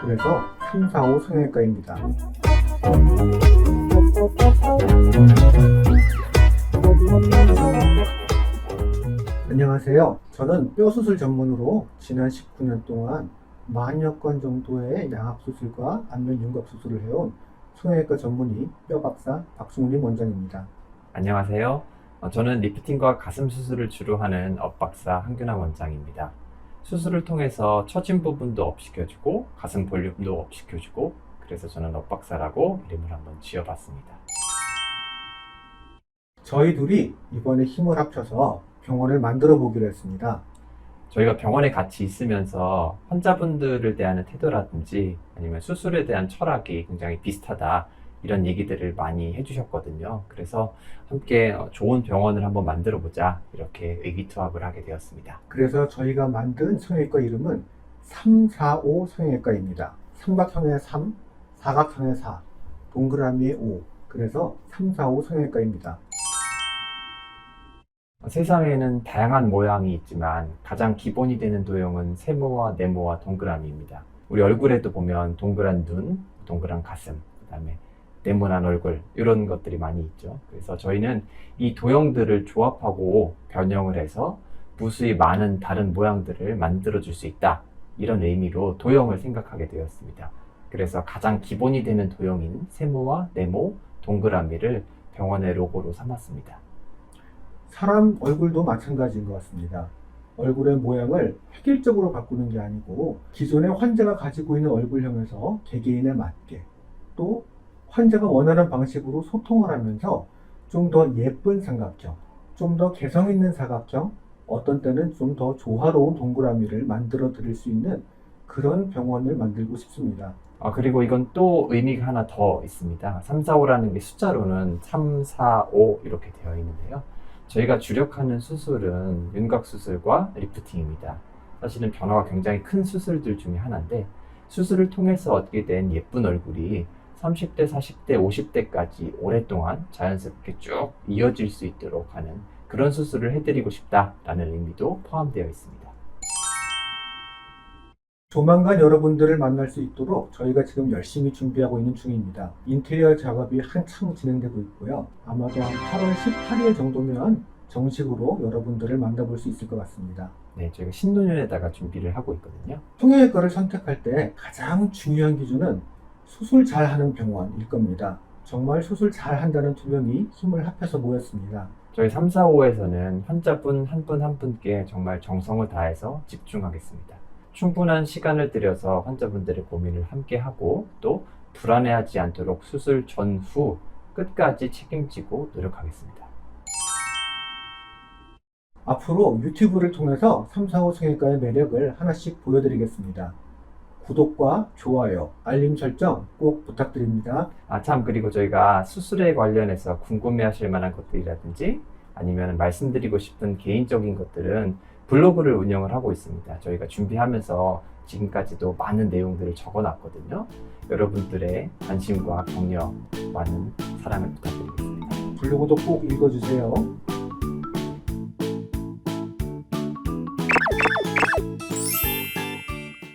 그래서 3, 4, 5 성형외과입니다. 안녕하세요. 저는 뼈 수술 전문으로 지난 19년 동안 만여 건 정도의 양압 수술과 안면 윤곽 수술을 해온 성형외과 전문의 뼈 박사 박승훈 원장입니다. 안녕하세요. 어, 저는 리프팅과 가슴 수술을 주로 하는 업박사 한균환 원장입니다. 수술을 통해서 처진 부분도 업시켜주고 가슴 볼륨도 업시켜주고 그래서 저는 업박사라고 이름을 한번 지어봤습니다. 저희 둘이 이번에 힘을 합쳐서 병원을 만들어 보기로 했습니다. 저희가 병원에 같이 있으면서 환자분들을 대하는 태도라든지 아니면 수술에 대한 철학이 굉장히 비슷하다 이런 얘기들을 많이 해주셨거든요. 그래서 함께 어, 좋은 병원을 한번 만들어 보자 이렇게 의기투합을 하게 되었습니다. 그래서 저희가 만든 성형외과 이름은 345 성형외과입니다. 삼각형의 3, 사각형의 4, 동그라미의 5. 그래서 345 성형외과입니다. 세상에는 다양한 모양이 있지만 가장 기본이 되는 도형은 세모와 네모와 동그라미입니다. 우리 얼굴에도 보면 동그란 눈, 동그란 가슴, 그 다음에 네모난 얼굴 이런 것들이 많이 있죠. 그래서 저희는 이 도형들을 조합하고 변형을 해서 무수히 많은 다른 모양들을 만들어 줄 수 있다. 이런 의미로 도형을 생각하게 되었습니다. 그래서 가장 기본이 되는 도형인 세모와 네모, 동그라미를 병원의 로고로 삼았습니다. 사람 얼굴도 마찬가지인 것 같습니다. 얼굴의 모양을 획일적으로 바꾸는 게 아니고 기존의 환자가 가지고 있는 얼굴형에서 개개인에 맞게 또 환자가 원하는 방식으로 소통을 하면서 좀 더 예쁜 삼각형, 좀 더 개성 있는 사각형, 어떤 때는 좀 더 조화로운 동그라미를 만들어 드릴 수 있는 그런 병원을 만들고 싶습니다. 아, 그리고 이건 또 의미가 하나 더 있습니다. 3, 4, 5라는 게 숫자로는 3, 4, 5 이렇게 되어 있는데요. 저희가 주력하는 수술은 윤곽 수술과 리프팅입니다. 사실은 변화가 굉장히 큰 수술들 중에 하나인데 수술을 통해서 얻게 된 예쁜 얼굴이 30대, 40대, 50대까지 오랫동안 자연스럽게 쭉 이어질 수 있도록 하는 그런 수술을 해드리고 싶다라는 의미도 포함되어 있습니다. 조만간 여러분들을 만날 수 있도록 저희가 지금 열심히 준비하고 있는 중입니다. 인테리어 작업이 한창 진행되고 있고요. 아마도 한 8월 18일 정도면 정식으로 여러분들을 만나볼 수 있을 것 같습니다. 네, 저희가 신노년에다가 준비를 하고 있거든요. 성형외과를 선택할 때 가장 중요한 기준은 수술 잘하는 병원일 겁니다. 정말 수술 잘한다는 두 명이 힘을 합해서 모였습니다. 저희 345에서는 환자분 한 분 한 분께 정말 정성을 다해서 집중하겠습니다. 충분한 시간을 들여서 환자분들의 고민을 함께 하고 또 불안해하지 않도록 수술 전후 끝까지 책임지고 노력하겠습니다. 앞으로 유튜브를 통해서 345 성형외과의 매력을 하나씩 보여드리겠습니다. 구독과 좋아요, 알림 설정 꼭 부탁드립니다. 아, 참, 그리고 저희가 수술에 관련해서 궁금해 하실 만한 것들이라든지 아니면 말씀드리고 싶은 개인적인 것들은 블로그를 운영을 하고 있습니다. 저희가 준비하면서 지금까지도 많은 내용들을 적어 놨거든요. 여러분들의 관심과 격려, 많은 사랑을 부탁드리겠습니다. 블로그도 꼭 읽어주세요.